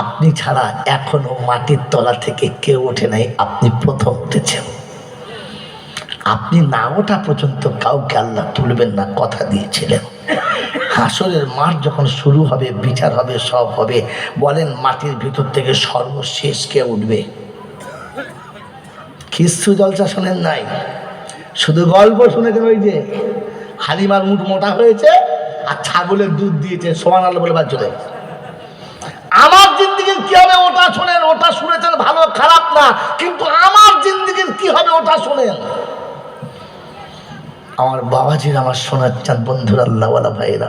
আপনি ছাড়া এখনও মাটির তলা থেকে কেউ ওঠে নাই, আপনি প্রথম উঠেছেন। আপনি না ওঠা পর্যন্ত কাউকে আল্লাহ তুলবেন না, কথা দিয়েছিলেন। হাসরের মাঠ যখন শুরু হবে, বিচার হবে, সব হবে, বলেন মাটির ভিতর থেকে সর্বশেষ কে উঠবে? খিস্তু জলসা শোনেন নাই। শুধু গল্প শুনেছেন ওই যে, হালিমার মুঠ মোটা হয়েছে আর ছাগলের দুধ দিয়েছে সোমান আল্লাহ বলে বাচ্চলে আমার জিন্দিগির কি হবে ওটা শোনেন, ওটা শুনেছেন ভালো, খারাপ না, কিন্তু আমার জিন্দিগির কি হবে ওটা শোনেন। আমার বাবাজির আমার শোনার চান, বন্ধুরা, আল্লাহওয়ালা ভাইরা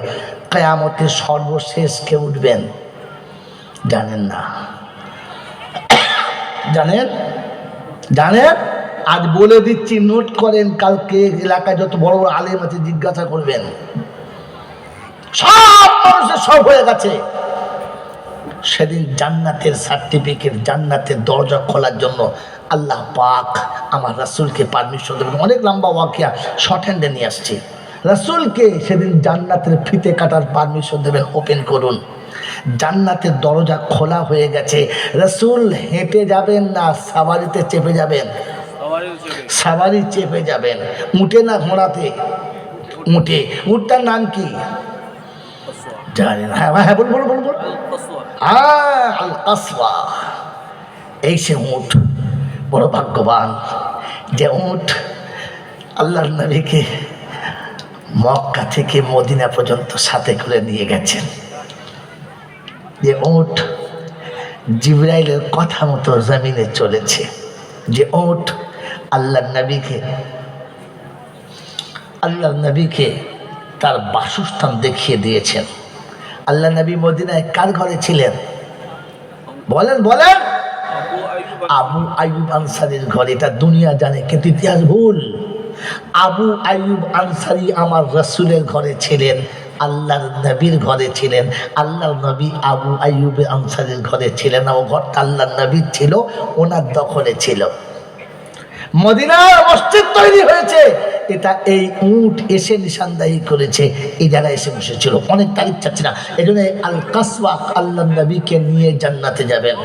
কেয়ামতের সর্বশেষ কে উঠবেন? জানেন না। জানেন? জানেন? আজ বলে দিচ্ছি, নোট করেন, কালকে এলাকায় যত বড় বড় আলেম আছে, জিজ্ঞাসা করবেন। সব মানুষের সব হয়ে গেছে। সেদিন জান্নাতের সার্টিফিকেট জান্নাতের দরজা খোলার জন্য আল্লাহ পাক আমার রাসুলকে পারমিশন দেবেন। অনেক লম্বা ওয়াকিয়া শর্ট হ্যান্ডে নিয়ে আসছি। রাসুলকে সেদিন জান্নাতের ফিতে কাটার পারমিশন দেবেন। ওপেন করুন। জান্নাতের দরজা খোলা হয়ে গেছে। রাসুল হেঁটে যাবেন না সাবারিতে চেপে যাবেন। সাবারি চেপে যাবেন। উঠে না ঘোড়াতে? উঠে। উঠটার নাম কি? জানি না। হ্যাঁ হ্যাঁ বলুন বলুন বলুন আল কাসওয়া এই সে উঠ বড় ভাগ্যবান। যে উঠ আল্লাহর নবীকে মক্কা থেকে মদিনা পর্যন্ত সাথে করে নিয়ে গেছেন। যে উঠ জিব্রাইলের কথা মতো জমিনে চলেছে। যে উঠ আল্লাহর নবীকে আল্লাহর নবীকে তার বাসস্থান দেখিয়ে দিয়েছেন। আল্লাহ নবী মদিনায় কার ঘরে ছিলেন? বলেন বলেন। আবু আইয়ুব আনসারির ঘরে, এটা দুনিয়া জানে, কিন্তু ইতিহাস ভুল। আবু আইয়ুব আনসারি আমার রসুলের ঘরে ছিলেন, আল্লাহর নবীর ঘরে ছিলেন, আল্লাহর নবী আবু আইয়ুব আনসারির ঘরে ছিলেন ও ঘরটা আল্লাহর নবীর ছিল, ওনার দখলে ছিল। মদিনার মসজিদ তৈরি হয়েছে। এটা এই উট এসে নিশানদাহি করেছে, এই জায়গায় এসে বসেছিল। অনেক তারিখ চাচ্ছি না। এই জন্য আল কাসওয়া আল্লাহ নবীকে নিয়ে জান্নাতে যাবেন।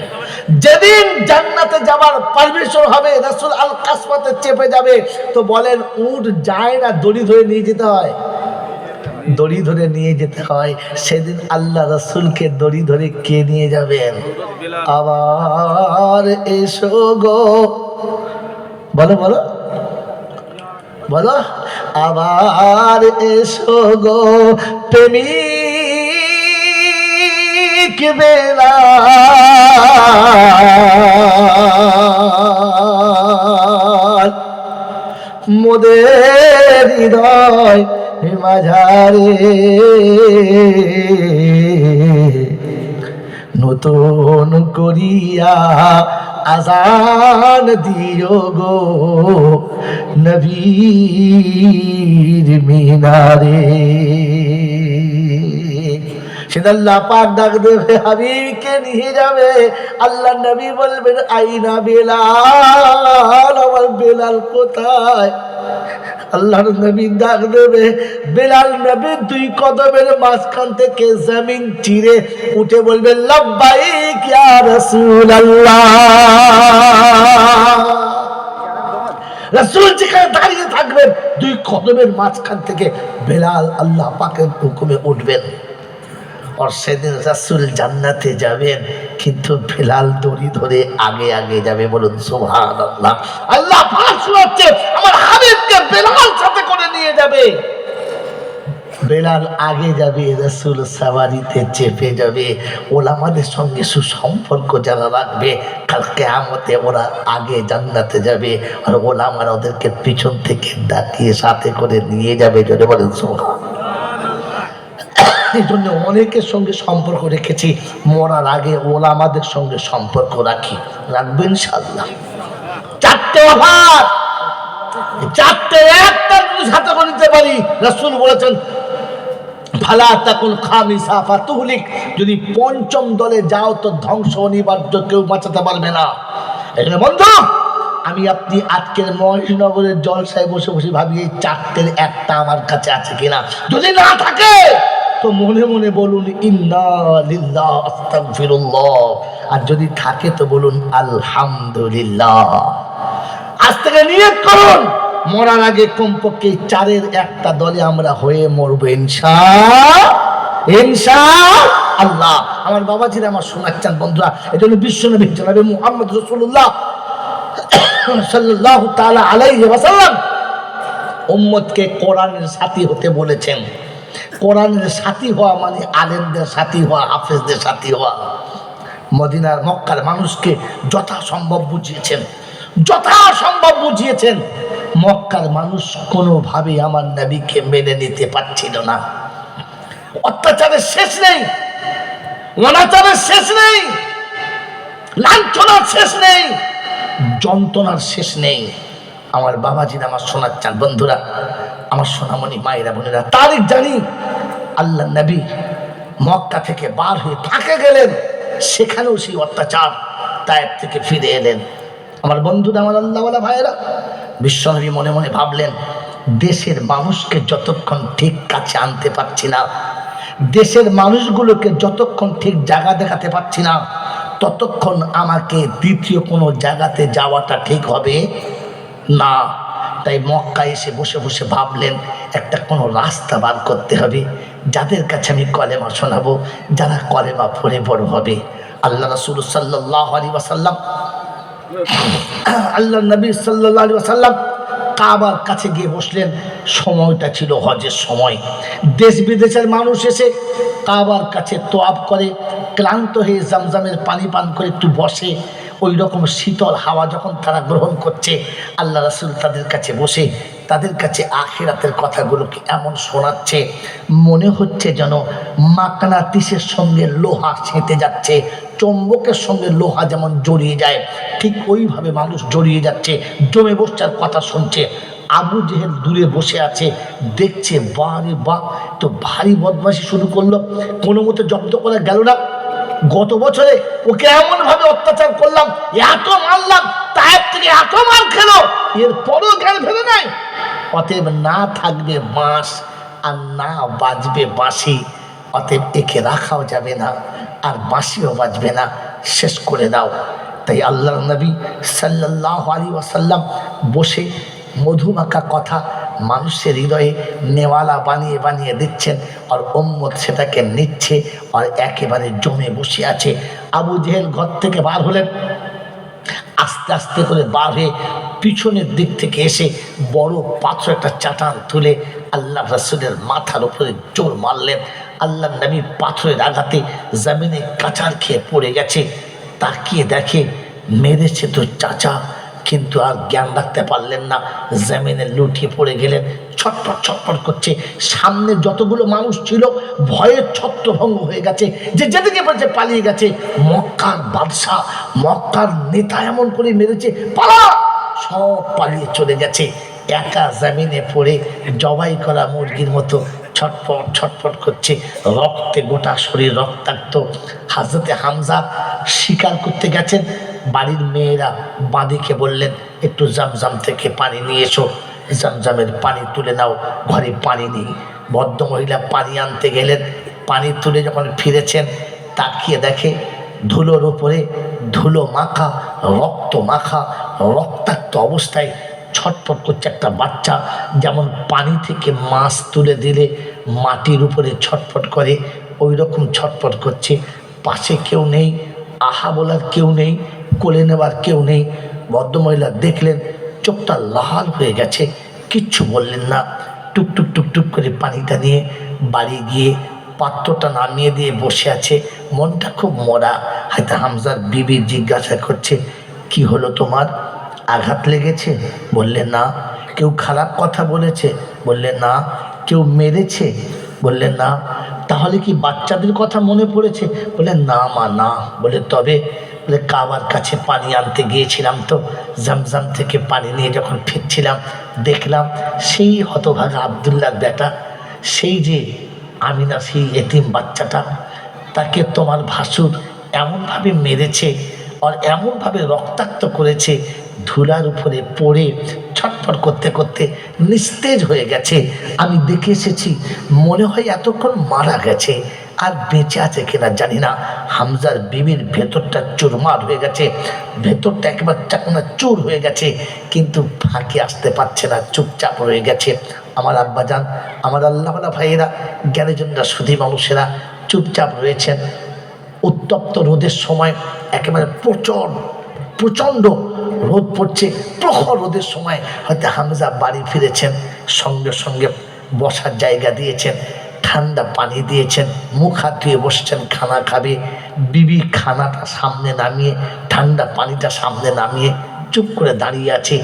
যেদিন জান্নাতে যাবার পারমিশন হবে, রাসূল আল কাসওয়াতে চেপে যাবে। তো বলেন, উট যায় না, দড়ি ধরে নিয়ে যেতে হয়? দড়ি ধরে নিয়ে যেতে হয়। সেদিন আল্লাহ রসুলকে দড়ি ধরে কে নিয়ে যাবেন? আবার এসো গো। বলো বলো। বলো আবার এসো গো প্রেমিক বেলা। মোদের হৃদয় মাঝারে। নতুন করিয়া আজান দিও গো নবীর মিনারে। সেটা আল্লাহ পাক ডাক দেবে, হাবিবকে নিয়ে যাবে। আল্লাহ নবী বলবেন, আইনা বেলাল, আমার বেলাল কোথায়? আল্লাহর নবী ডাক দেবে। বেলাল নবী দুই কদমের মাঝখান থেকে জমিন চিরে উঠে বলবে, লব্বাইক ইয়া যেখানে দাঁড়িয়ে থাকবেন, দুই কদমের মাঝখান থেকে বেলাল আল্লাহ পাকের হুকুমে উঠবেন। আর সেদিন জান্নাতে যাবেন, কিন্তু বেলাল দড়ি ধরে আগে আগে যাবে বলুন, সুবহানাল্লাহ। আল্লাহ পাক শোনাচ্ছে আমার হাবিবকে বেলাল সাথে করে নিয়ে যাবে বেলাল আগে যাবে, রসুল সাবারিতে চেপে যাবে। ওলামাদের সঙ্গে সুসম্পর্ক যারা রাখবে কালকে আমতে ওরা আগে জান্নাতে যাবে। আর ওলামারা ওদেরকে পিছন থেকে ডাকিয়ে সাথে করে নিয়ে যাবে যদি বলেন এই জন্য অনেকের সঙ্গে সম্পর্ক রেখেছি, মরার আগে ওলামাদের সঙ্গে সম্পর্ক রাখি। রাখবেন ইনশাল্লাহ চারটে অভাব চারটে একটা নিতে পারি। রাসূল বলেছেন ফালা তাকুল খামিসা, ফাতুহলিক। যদি পঞ্চম দলে যাও তো ধ্বংস অনিবার্য, কেউ বাঁচাতে পারবে না। এখানে বন্ধু, আমি আপনি আজকের মহেশনগরের জলসায় বসে বসে ভাবি, এই চারটের একটা আমার কাছে আছে কিনা। যদি না থাকে, তো মনে মনে বলুন আস্তাগফিরুল্লাহ। আর যদি থাকে, তো বলুন, আলহামদুলিল্লাহ। আজ থেকে নিয়ত করুন মরার আগে কমপক্ষে চারের একটা দলে আমরা হয়ে মরবো, ইনশা ইনশা আল্লাহ। আমার বাবাজিরা আমার শোনাচ্ছেন, বন্ধুরা এই জন্য বিশ্বনবী জনাবে মুহাম্মদ রসুল্লাহ সাল্লাল্লাহু তাআলা আলাইহি ওয়াসাল্লাম কোরআনের সাথী হতে বলেছেন। কোরআনের সাথী হওয়া মানে আলেমদের সাথী হওয়া, হাফেজদের সাথী হওয়া। মদিনার, মক্কার মানুষকে যথাসম্ভব বুঝিয়েছেন যথাসম্ভব বুঝিয়েছেন। মক্কার মানুষ কোনোভাবে আমার নবীকে মেনে নিতে পারছিল না। অত্যাচারের শেষ নেই, অনাচারের শেষ নেই, লাঞ্ছনার শেষ নেই, যন্ত্রণার শেষ নেই। আমার বাবাজির আমার শোনাচ্ছেন বন্ধুরা, আমার সোনামণি মায়েরা, বোনেরা, তারিখ জানি আল্লাহ নবী মক্কা থেকে বার হয়ে থাকে গেলেন, সেখানেও সেই অত্যাচার তায়ের থেকে ফিরে এলেন। আমার বন্ধুরা আমার আল্লাহওয়ালা ভাইয়েরা, বিশ্বনবী মনে মনে ভাবলেন, দেশের মানুষকে যতক্ষণ ঠিক কাছে আনতে পারছি না, দেশের মানুষগুলোকে যতক্ষণ ঠিক জায়গা দেখাতে পারছি না, ততক্ষণ আমাকে দ্বিতীয় কোনো জায়গাতে যাওয়াটা ঠিক হবে না। তাই মক্কা এসে বসে বসে ভাবলেন, একটা কোনো রাস্তা বার করতে হবে। যাদের কাছে আমি কলেমা শোনাবো, যারা কলেমা পড়ে বড় হবে। আল্লাহ রসুল সাল্লাহ আলী ওয়াসাল্লাম আল্লাহ নবী সাল্লি সাল্লাম কাবার কাছে গিয়ে বসলেন। সময়টা ছিল হজের সময়। দেশ বিদেশের মানুষ এসে কাবার কাছে তোয়াব করে, ক্লান্ত হয়ে জামজামের পানি পান করে একটু বসে। ওই রকম শীতল হাওয়া যখন তারা গ্রহণ করছে, আল্লাহ রাসুল তাদের কাছে বসে, তাদের কাছে আখেরাতের কথাগুলোকে এমন শোনাচ্ছে, মনে হচ্ছে যেন মাকনাতিসের সঙ্গে লোহা সেঁতে যাচ্ছে, চম্বকের সঙ্গে লোহা যেমন জড়িয়ে যায়, ঠিক ওইভাবে মানুষ জড়িয়ে যাচ্ছে, জমে বসার কথা শুনছে। আবু জেহেল দূরে বসে আছে, দেখছে বারে বা তো ভারী বদমাশি শুরু করল কোনো মতো জব্দ করা গেল না। গত বছরে ওকে এমন ভাবে অত্যাচার করলাম, এত মারলাম, তার থেকে এত মার খেলো, এরপরও জ্ঞান ফেলে নাই। অতএব না থাকবে বাঁশ আর না বাজবে বাঁশি, অতএব একে রাখাও যাবে না আর বাঁশিও বাজবে না, শেষ করে দাও। তাই আল্লাহ নবী সাল্লাহ আলী ওয়াসাল্লাম বসে মধুমাখা কথা মানুষের হৃদয়ে নেওয়ালা বানিয়ে বানিয়ে দিচ্ছেন আর ওম্মত সেটাকে নিচ্ছে আর একেবারে জমে বসে আছে। আবু জেহেল ঘর থেকে বার হলেন। আস্তে আস্তে করে বার হয়ে পিছনের দিক থেকে এসে বড় পাথর একটা চাটান তুলে আল্লাহ রসুলের মাথার উপরে জোর মারলেন। আল্লাহ নবী পাথরের আঘাতে জমিনে কাচার খেয়ে পড়ে গেছে। তাকিয়ে দেখে মেরেছে তো চাচা। কিন্তু আর জ্ঞান রাখতে পারলেন না। জমিনে লুটিয়ে পড়ে গেলেন ছটপট ছটপট করছে। সামনে যতগুলো মানুষ ছিল, ভয়ে ছত্রভঙ্গ হয়ে গেছে। যে যেদিকে পড়েছে পালিয়ে গেছে, মক্কার বাদশাহ, মক্কার নেতা এমন করে মেরেছে, পালা! সব পালিয়ে চলে গেছে। একা জামিনে পড়ে জবাই করা মুরগির মতো ছটপট ছটপট করছে। রক্তে গোটা শরীর রক্তাক্ত। হাজরতে হামজা শিকার করতে গেছেন। বাড়ির মেয়েরা বাঁদিকে বললেন, একটু জামজাম থেকে পানি নিয়ে এসো। জামজামের পানি তুলে নাও, ঘরে পানি নেই। ভদ্রমহিলা পানি আনতে গেলেন। পানি তুলে যখন ফিরেছেন, তাকিয়ে দেখে ধুলোর উপরে ধুলো মাখা, রক্ত মাখা, রক্তাক্ত অবস্থায় ছটফট করছে একটা বাচ্চা। যেমন পানি থেকে মাছ তুলে দিলে মাটির উপরে ছটফট করে ওই রকম ছটফট করছে। পাশে কেউ নেই আহা বলার কেউ নেই, কোলে নেবার কেউ নেই। ভদ্রমহিলা দেখলেন, চোখটা লাল হয়ে গেছে, কিচ্ছু বললেন না। টুক টুক টুক টুক করে পানিটা নিয়ে বাড়ি গিয়ে পাত্রটা নামিয়ে দিয়ে বসে আছে। মনটা খুব মরা। হয়তো হামজার বিবি জিজ্ঞাসা করছে, কি হলো তোমার? আঘাত লেগেছে? বললে না। কেউ খারাপ কথা বলেছে? বললে না। কেউ মেরেছে? বললে না। তাহলে কি বাচ্চাদের কথা মনে পড়েছে? বলে না মা, না। বলে তবে? বলে কাবার কাছে পানি আনতে গিয়েছিলাম তো, জামজাম থেকে পানি নিয়ে যখন ফিরছিলাম, দেখলাম সেই হতভাগা আবদুল্লার বেটা, সেই যে আমিনা সেই এতিম বাচ্চাটা, তাকে তোমার ভাসুর এমনভাবে মেরেছে, আর এমনভাবে রক্তাক্ত করেছে ধুলার উপরে পড়ে ছটফট করতে করতে নিস্তেজ হয়ে গেছে। আমি দেখে এসেছি, মনে হয় এতক্ষণ মারা গেছে। আর বেঁচে আছে কিনা জানি না। হামজার বিবির ভেতরটা চুরমার হয়ে গেছে। ভেতরটা একেবারে চাকনা চুর হয়ে গেছে। কিন্তু ফাঁকে আসতে পারছে না, চুপচাপ রয়ে গেছে। আমার আব্বাজান, আমার আল্লাহওয়ালা ভাইয়েরা, জ্ঞানীজনরা, সুধী মানুষেরা চুপচাপ রয়েছেন। উত্তপ্ত রোদের সময় একেবারে প্রচণ্ড প্রচণ্ড রোদ পড়ছে, প্রখর রোদের সময় হয়তো হামজা বাড়ি ফিরেছেন, সঙ্গে সঙ্গে বসার জায়গা দিয়েছেন, ঠান্ডা পানি দিয়েছেন, মুখ হাত ধুয়ে বসছেন, খানা খাবে। বিবি খানাটা সামনে নামিয়ে, ঠান্ডা পানিটা সামনে নামিয়ে চুপ করে দাঁড়িয়ে আছে।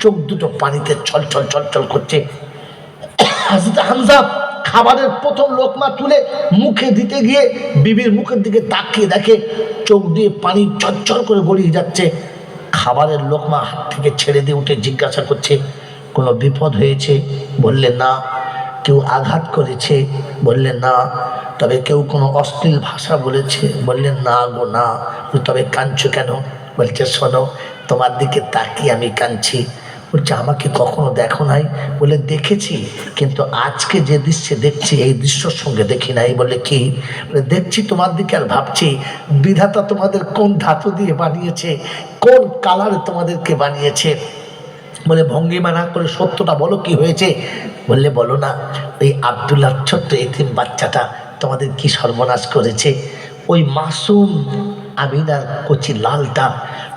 চোখ দুটো পানিতে ছল ছল ছল ছল করছে। হামজা খাবারের প্রথম লোকমা তুলে মুখে দিতে গিয়ে বিবির মুখের দিকে তাকিয়ে দেখে, চোখ দিয়ে পানি ঝরঝর করে গড়িয়ে যাচ্ছে। খাবারের লোকমা হাত থেকে ছেড়ে দিয়ে উঠে জিজ্ঞাসা করছে, কোনো বিপদ হয়েছে? বললে, না। কেউ আঘাত করেছে? বললে, না। তবে কেউ কোনো অশ্লীল ভাষা বলেছে? বললে, না গো, না। তবে কাঁদছো কেন? বলছে, শোনো, তোমার দিকে তাকিয়ে আমি কাঁদছি। বলছে, আমাকে কখনো দেখো নাই? বলে, দেখেছি, কিন্তু আজকে যে দৃশ্যে দেখছি, এই দৃশ্যর সঙ্গে দেখি নাই। বলে, কি? বলে, দেখছি তোমার দিকে আর ভাবছি, বিধাতা তোমাদের কোন ধাতু দিয়ে বানিয়েছে, কোন কালারে তোমাদেরকে বানিয়েছে? বলে, ভঙ্গিমা না করে সত্যটা বলো, কি হয়েছে? বললে, বলো না, ওই আবদুল্লার ছোট্ট এতিম বাচ্চাটা তোমাদের কি সর্বনাশ করেছে? ওই মাসুম আমিনার কচি লালটা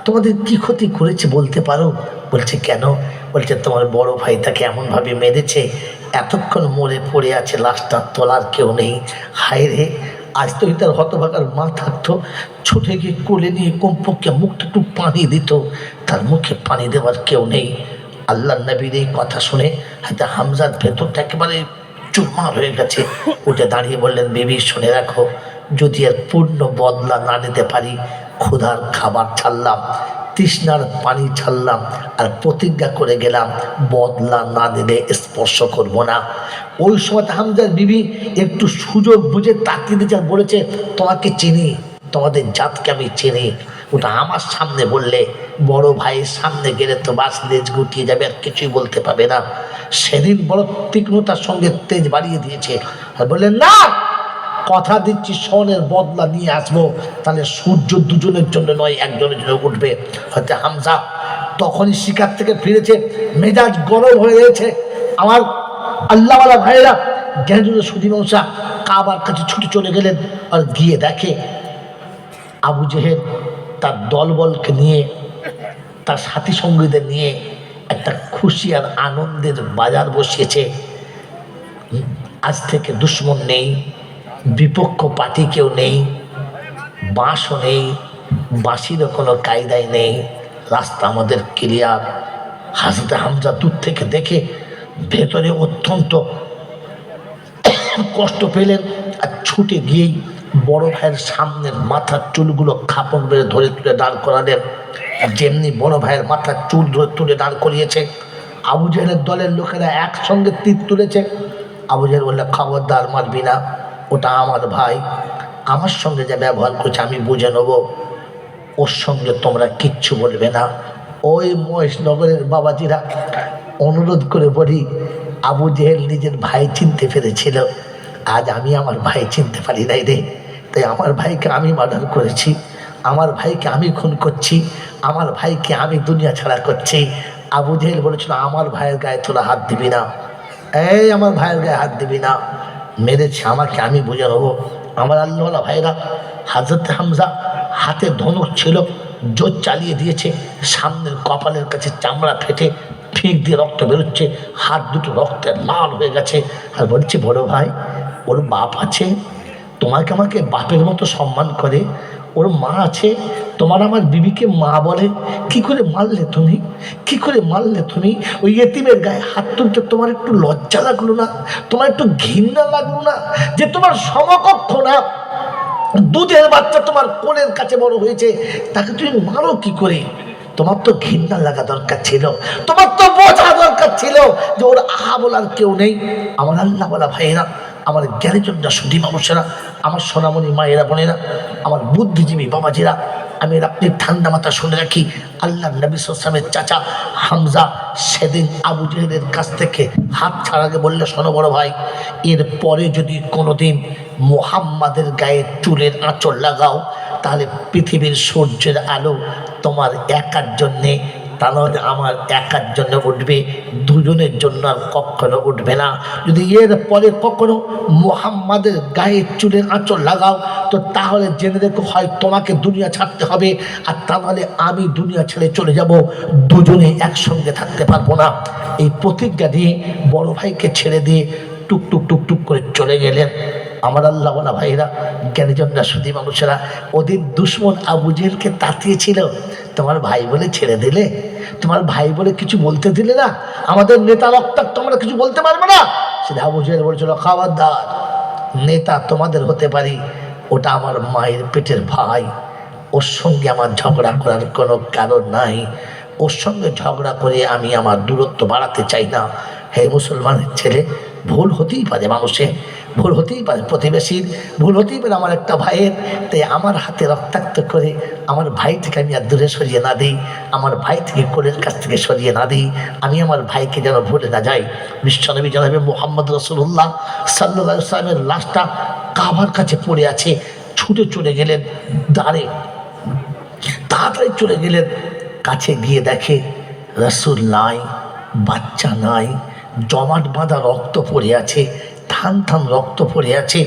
তোমাদের কি ক্ষতি করেছে বলতে পারো? বলছে, কেন? বলছে, তোমার বড় ভাই তাকে এমনভাবে মেরেছে, এতক্ষণ মরে পড়ে আছে, লাশটা তোলার কেউ নেই। হায় রে, আজ তো তার হতভাগার মা থাকতো ছুটে গিয়ে কোলে নিয়ে কমপক্ষে মুখটা একটু পানি দিত, তার মুখে পানি দেওয়ার কেউ নেই। আল্লাহ নবীর এই কথা শুনে হয়তো হামজার ভেতরটা একেবারে চুরমার হয়ে গেছে। উঠে দাঁড়িয়ে বললেন, বেবি, শুনে রাখো, যদি এর পূর্ণ বদলা না নিতে পারি ক্ষুধার খাবার ছাড়লাম, তৃষ্ণার পানি ছাড়লাম আর প্রতিজ্ঞা করে গেলাম, বদলা না দিলে স্পর্শ করব না। ওই সময় হামজার বিবি একটু সুযোগ বুঝে তাকিয়ে দিতে বলেছে, তোমাকে চিনি, তোমাদের জাতকে আমি চিনি। ওটা আমার সামনে বললে, বড় ভাইয়ের সামনে গেলে তো বাস লেজ গুটিয়ে যাবে, আর কিছুই বলতে পাবে না। সেদিন বড় তীক্ষ্ণতার সঙ্গে তেজ বাড়িয়ে দিয়েছে। আর বললেন, না কথা দিচ্ছি সনের বদলা নিয়ে আসব। তাহলে সূর্য দুজনের জন্য নয়, একজনের জন্য উঠবে। হয়তো হামজা তখনই শিকার থেকে ফিরেছে, মেজাজ গরম হয়ে গেছে। আমার আল্লাহওয়ালা ভাইয়েরা জ্ঞানজুলের সুদিমংসা কাবার কাছে ছুটে চলে গেলেন আর গিয়ে দেখে আবু জেহের তার দলবলকে নিয়ে, তার সাথী সঙ্গীদের নিয়ে একটা খুশি আর আনন্দের বাজার বসিয়েছে। আজ থেকে দুশ্মন নেই। বিপক্ষ পার্টি কেউ নেই, বাঁশও নেই, বাঁশিরও কোনো কায়দায় নেই। রাস্তা আমাদের ক্লিয়ার হাসিতে হামজা দূর থেকে দেখে ভেতরে অত্যন্ত কষ্ট পেলেন আর ছুটে গিয়েই বড় ভাইয়ের সামনের মাথার চুলগুলো খাপড় বেড়ে ধরে তুলে দাঁড় করালেন। যেমনি বড় ভাইয়ের মাথার চুল ধরে তুলে দাঁড় করিয়েছে। আবু দলের লোকেরা একসঙ্গে তীর তুলেছে। আবু জেহেল বললে খবরদার মারবি না। ওটা আমার ভাই। আমার সঙ্গে যা ব্যবহার করছে, আমি বুঝে নেব। ওর সঙ্গে তোমরা কিচ্ছু বলবে না। ওই মহেশনগরের বাবাজিরা অনুরোধ করে বলি, আবু জেহেল নিজের ভাই চিনতে পেরেছিল। আজ আমি আমার ভাই চিনতে পারি নাই রে। তাই আমার ভাইকে আমি মার্ডার করেছি। আমার ভাইকে আমি খুন করছি। আমার ভাইকে আমি দুনিয়া ছাড়া করছি। আবু জেহেল বলেছিল, আমার ভাইয়ের গায়ে তোরা হাত দিবি না। এই, আমার ভাইয়ের গায়ে হাত দিবি না। মেরেছে, আমাকে আমি বুঝে নেব। আমার আল্লাহ ভাইরা হাজরত হামজা হাতে ধনুক ছিল, জোর চালিয়ে দিয়েছে, সামনের কপালের কাছে চামড়া ফেটে ফিক দিয়ে রক্ত বেরোচ্ছে, হাত দুটো রক্তে লাল হয়ে গেছে। আর বলছি, বড় ভাই, ওর বাপ আছে, তোমাকে আমাকে বাপের মতো সম্মান করে ওর মা আছে, তোমার আমার বিবিকে মা বলে। কি করে মারলে তুমি? কি করে মারলে তুমি? ওই এতিমের গায়ে হাত তুলতে তোমার একটু লজ্জা লাগল না? তোমার একটু ঘৃণা লাগল না? যে তোমার সমকক্ষ না? দুধের বাচ্চা তোমার কোলের কাছে বড় হয়েছে, তাকে তুমি মারো কি করে? তোমার তো ঘৃণা লাগা দরকার ছিল। তোমার তো বোঝা দরকার ছিল যে ওর আহা বলার কেউ নেই। আমার আল্লাহ বলা ভাইয়েরা আমার জ্ঞানীজনরা সুধী মানুষেরা, আমার সোনামণি মায়েরা, বোনেরা, আমার বুদ্ধিজীবী বাবাজিরা, আমি আপনি ঠান্ডা মাথা শুনে রাখি, আল্লাহ নবী সালামের চাচা হামজা সেদিন আবু জেহেলের কাছ থেকে হাত ছাড়াকে বললে, শোনো বড় ভাই, এর পরে যদি কোনোদিন মোহাম্মাদের গায়ে চুলের আঁচড় লাগাও, তাহলে পৃথিবীর সূর্যের আলো তোমার একার জন্যে তাহলে আমার একার জন্য উঠবে, দুজনের জন্য আর কখনো উঠবে না। যদি এর পরে কখনো মোহাম্মদের গায়ে চুলের আঁচড় লাগাও, তো তাহলে জেনে রেখো হয় তোমাকে দুনিয়া ছাড়তে হবে। আর তাহলে আমি দুনিয়া ছেড়ে চলে যাব, দুজনে একসঙ্গে থাকতে পারব না। এই প্রতিজ্ঞা দিয়ে বড় ভাইকে ছেড়ে দিয়ে টুক টুক টুক টুক করে চলে গেলেন। আমার আল্লাহ ভাইরা জ্ঞানীজনরা সুদী মানুষেরা ওদের দুশ্মন আবু জেলকে তাতিয়েছিল তোমার ভাই বলে ছেড়ে দিলে? তোমার ভাই বলে কিছু বলতে দিলে না? আমাদের নেতা রক্তাক তোমরা কিছু বলতে পারবে না? সেটা আবু জেল বলছিল, খাবারদার, নেতা তোমাদের হতে পারি, ওটা আমার মায়ের পেটের ভাই। ওর সঙ্গে আমার ঝগড়া করার কোনো কারণ নাই। ওর সঙ্গে ঝগড়া করে আমি আমার দূরত্ব বাড়াতে চাই না। হে মুসলমানের ছেলে ভুল হতেই পারে মানুষে ভুল হতেই পারে প্রতিবেশীর, ভুল হতেই পারে আমার একটা ভাইয়ের। তাই আমার হাতে রক্তাক্ত করে আমার ভাই থেকে আমি আর দূরে সরিয়ে না দিই, আমার ভাই থেকে কোলের কাছ থেকে সরিয়ে না দিই, আমি আমার ভাইকে যেন ভুলে না যাই। বিশ্বনবী জানাবে মোহাম্মদ রসুল্লাহ সাল্লা সাল্লামের লাশটা কাবার কাছে পড়ে আছে, ছুটে চলে গেলেন দাঁড়ে তাড়াতাড়ি চলে গেলেন, কাছে গিয়ে দেখে, রসুল নাই, বাচ্চা নাই জমাট বাঁধা রক্ত পড়ে আছে, থান থান রক্ত পড়ে আছে,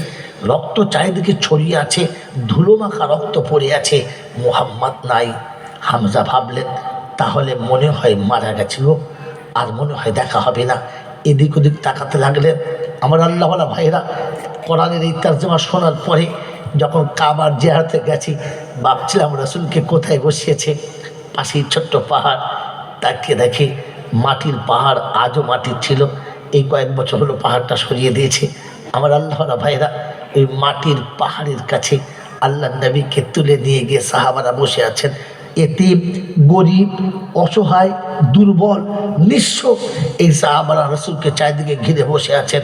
রক্ত চারিদিকে ছড়িয়ে আছে, ধুলো মাখা রক্ত পড়ে আছে, মোহাম্মদ নাই, হামজা ভাবলেন, তাহলে মনে হয় মারা গেছিল আর মনে হয় দেখা হবে না। এদিক ওদিক তাকাতে লাগলেন। আমার আল্লাহওয়ালা ভাইরা কোরআনের এই তর্জমা শোনার পরে যখন কাবার জেহাতে গেছি, ভাবছিলাম রসুলকে কোথায় বসিয়েছে, পাশেই ছোট্ট পাহাড়, তাকিয়ে দেখি মাটির পাহাড় আজও মাটির ছিল। এই কয়েক বছর হলো পাহাড়টা সরিয়ে দিয়েছে। আমার আল্লাহরা ভাইরা এই মাটির পাহাড়ের কাছে আল্লাহ নবীকে তুলে নিয়ে গিয়ে সাহাবারা বসে আছেন। এতে গরিব, অসহায়, দুর্বল, নিঃস্ব এই সাহাবারা রসুলকে চারিদিকে ঘিরে বসে আছেন।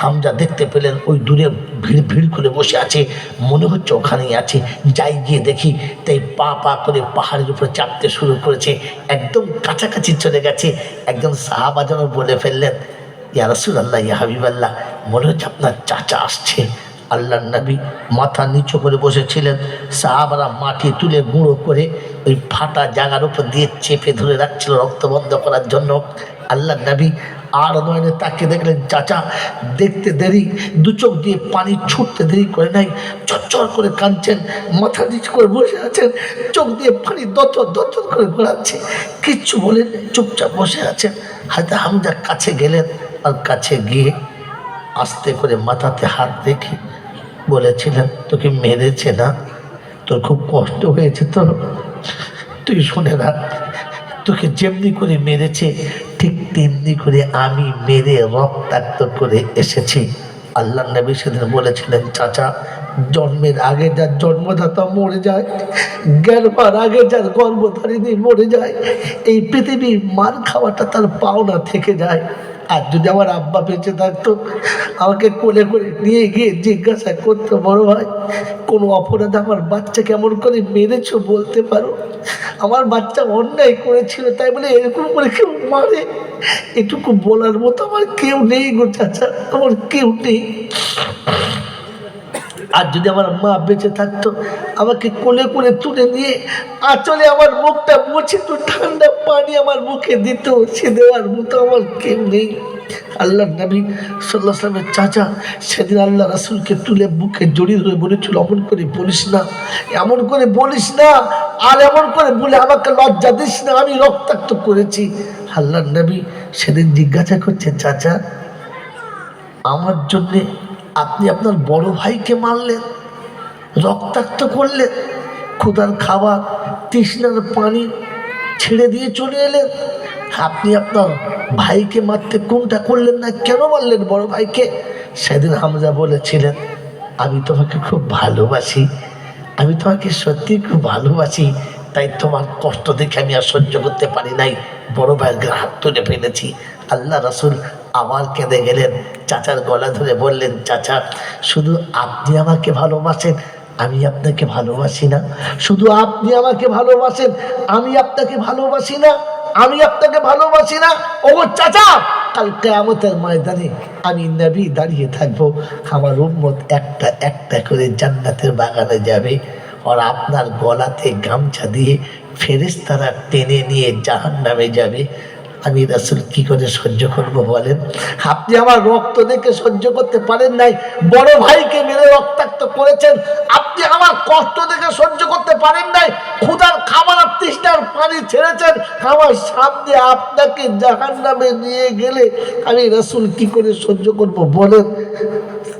হামজা দেখতে পেলেন, ওই দূরে ভিড় ভিড় করে বসে আছে, মনে হচ্ছে ওখানেই আছে। যাই গিয়ে দেখি, তাই পা পা করে পাহাড়ের উপরে চাপতে শুরু করেছে। একদম কাছাকাছি চলে গেছে। একজন সাহাবা যেন বলে ফেললেন, ইয়া রসুল আল্লাহ ইয়া হাবিব আল্লাহ মনে হচ্ছে আপনার চাচা আসছে। আল্লাহ নবী মাথা নিচু করে বসেছিলেন। সাহাবারা মাটি তুলে গুঁড়ো করে ওই ফাটা জায়গার উপর দিয়ে চেপে ধরে রাখছিল রক্ত বন্ধ করার জন্য। আল্লাহ নবী আর নয়নে তাকে দেখলেন, চাচা, দেখতে দেরি। দু চোখ দিয়ে পানি ছুটতে দেরি করে নাই। চচ্চর করে কাঁদছেন, মাথা নিচু করে বসে আছেন, চোখ দিয়ে পানি দতর দতর করে ঘোরাচ্ছে। কিচ্ছু বলেন চুপচাপ বসে আছেন। হয়তো হামজা কাছে গেলেন আর কাছে গিয়ে আস্তে করে মাথাতে হাত রেখে বলেছিলেন, তোকে মেরেছে না? তোর খুব কষ্ট হয়েছে তো? তুই শুনে না তোকে যেমনি করে মেরেছে ঠিক তেমনি করে আমি মেরে রক্তাক্ত করে এসেছি। আল্লাহ নবী সেদিন বলেছিলেন, চাচা, জন্মের আগে যার জন্মদাতা মরে যায়, গেরবার আগে যার গর্ভধারিণী মরে যায়, এই পৃথিবীর মার খাওয়াটা তার পাওনা থেকে যায়। আর যদি আমার আব্বা বেঁচে থাকতো, আমাকে কোলে করে নিয়ে গিয়ে জিজ্ঞাসা করতো, বড় ভাই, কোনো অপরাধ আমার বাচ্চা কেমন করে মেরেছো বলতে পারো? আমার বাচ্চা অন্যায় করেছিল, তাই বলে এরকম করে কেউ মারে? এটুকু বলার মতো আমার কেউ নেই গো, চাচা, আমার কেউ নেই। আর যদি আমার মা বেঁচে থাকতো, আমাকে কোলে কোলে তুলে নিয়ে আঁচলে আমার মুখটা মুছে তো ঠান্ডা পানি আমার মুখে দিত, সে দেওয়ার মতো আমার কেউ নেই। আল্লাহ নবী সাল্লাহ সাল্লামের চাচা সেদিন আল্লাহ রাসুলকে তুলে বুকে জড়িয়ে ধরে বলেছিল, অমন করে বলিস না, এমন করে বলিস না, আর এমন করে বলে আমাকে লজ্জা দিস না, আমি রক্তাক্ত করেছি। আল্লাহ নবী সেদিন জিজ্ঞাসা করছে, চাচা, আমার জন্যে আপনি আপনার বড় ভাইকে মারলেন, রক্তাক্ত করলেন, ক্ষুধার খাবার, তৃষ্ণার পানি ছেড়ে দিয়ে চলে এলেন। আপনি আপনার ভাইকে মারতে কোনটা করলেন না, কেন মারলেন বড় ভাইকে? সেদিন হামজা বলেছিলেন, আমি তোমাকে খুব ভালোবাসি, আমি তোমাকে সত্যি খুব ভালোবাসি, তাই তোমার কষ্ট দেখে আমি আর সহ্য করতে পারি নাই। বড় ভাইয়ের হাত তুলে ফেলেছি। আল্লাহ রাসুল আবার কেঁদে গেলেন। চাচার গলা ধরে বললেন, চাচা, শুধু আপনি আমাকে ভালোবাসেন, আমি আপনাকে ভালোবাসি না। শুধু আপনি আমাকে ভালোবাসেন, আমি আপনাকে ভালোবাসি না, আমি আপনাকে ভালোবাসি না। ও চাচা, কাল কেয়ামতের ময়দানে আমি নবী দাঁড়িয়ে থাকব। আমার উম্মত একটা একটা করে জান্নাতের বাগানে যাবে। আর আপনার গলাতে গামছা দিয়ে ফেরেশতারা টেনে নিয়ে জাহান নামে যাবে। আমি রাসুল কি করে সহ্য করব বলেন? আপনি আমার রক্ত দেখে সহ্য করতে পারেন নাই, বড় ভাইকে মেরে রক্তাক্ত করেছেন, আপনি আমার কষ্ট দেখে সহ্য করতে পারেন নাই, ক্ষুধার খাবার তৃষ্ণার পানি ছেড়েছেন, আমার সামনে আপনাকে জাহান নামে নিয়ে গেলে আমি রাসুল কি করে সহ্য করব বলেন?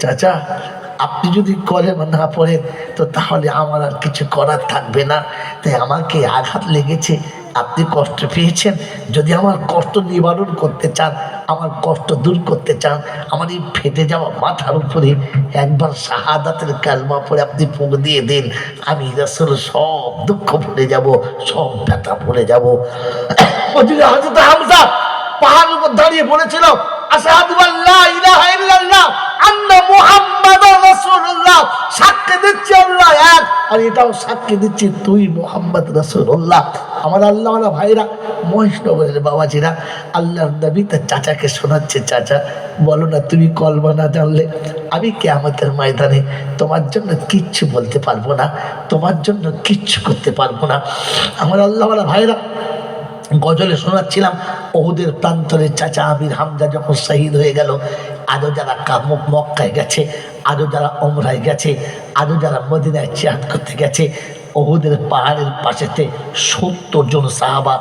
চাচা আপনি যদি কলেমা না পড়েন, তো তাহলে আমার আর কিছু করার থাকবে না। তাই আমাকে আঘাত লেগেছে, আপনি কষ্ট পেয়েছেন। যদি আমার কষ্ট নিবারণ করতে চান, আমার কষ্ট দূর করতে চান, আমার এই ফেটে যাওয়া মাথার উপরে একবার শাহাদাতের কালমা পরে আপনি ফুক দিয়ে দিন, আমি আসলে সব দুঃখ ভুলে যাব, সব ব্যথা ভুলে যাব। হামজা পাহাড়ের উপর দাঁড়িয়ে পড়েছিল আসাদু আল্লাহ ইলাহা ইল্লাল্লাহ। সাক্ষী দিচ্ছি আল্লাহ তুই আমার আল্লাহওয়ালা ভাইরা বাবাজিরা তার চাচাকে শোনাচ্ছে, চাচা, বলো না তুমি কলমা না জানলে আমি কে আমাদের ময়দানে তোমার জন্য কিচ্ছু বলতে পারব না, তোমার জন্য কিচ্ছু করতে পারব না। আমার আল্লাহওয়ালা ভাইরা, গজলে শোনাচ্ছিলাম, ওহুদের প্রান্তরে চাচা আবির হামজা যখন শহীদ হয়ে গেল আজও যারা কামক মক্কায় গেছে আজও যারা ওমরায় গেছে আজও যারা মদিনায় চেয়াত করতে গেছে ওহুদের পাহাড়ের পাশেতে সত্তর জন সাহাবা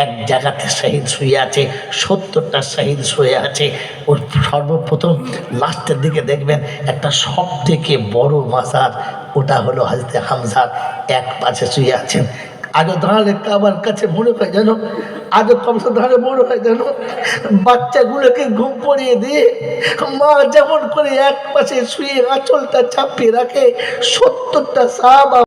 এক জায়গাতে শহীদ শুয়ে আছে, সত্তরটা শহীদ শুয়ে আছে। ওর সর্বপ্রথম লাস্টের দিকে দেখবেন একটা সব থেকে বড় মাজার, ওটা হলো হাজতে হামজার, এক পাশে শুয়ে আছেন। আজও দাঁড়ালে কাবার কাছে মনে হয় যেন আজও কমসে দাঁড়ালে মনে হয় যেন বাচ্চাগুলোকে ঘুম পড়িয়ে দিয়ে মা যেমন করে এক পাশে শুয়ে আঁচলটা চাপিয়ে রাখে, সত্তরটা সাহাবা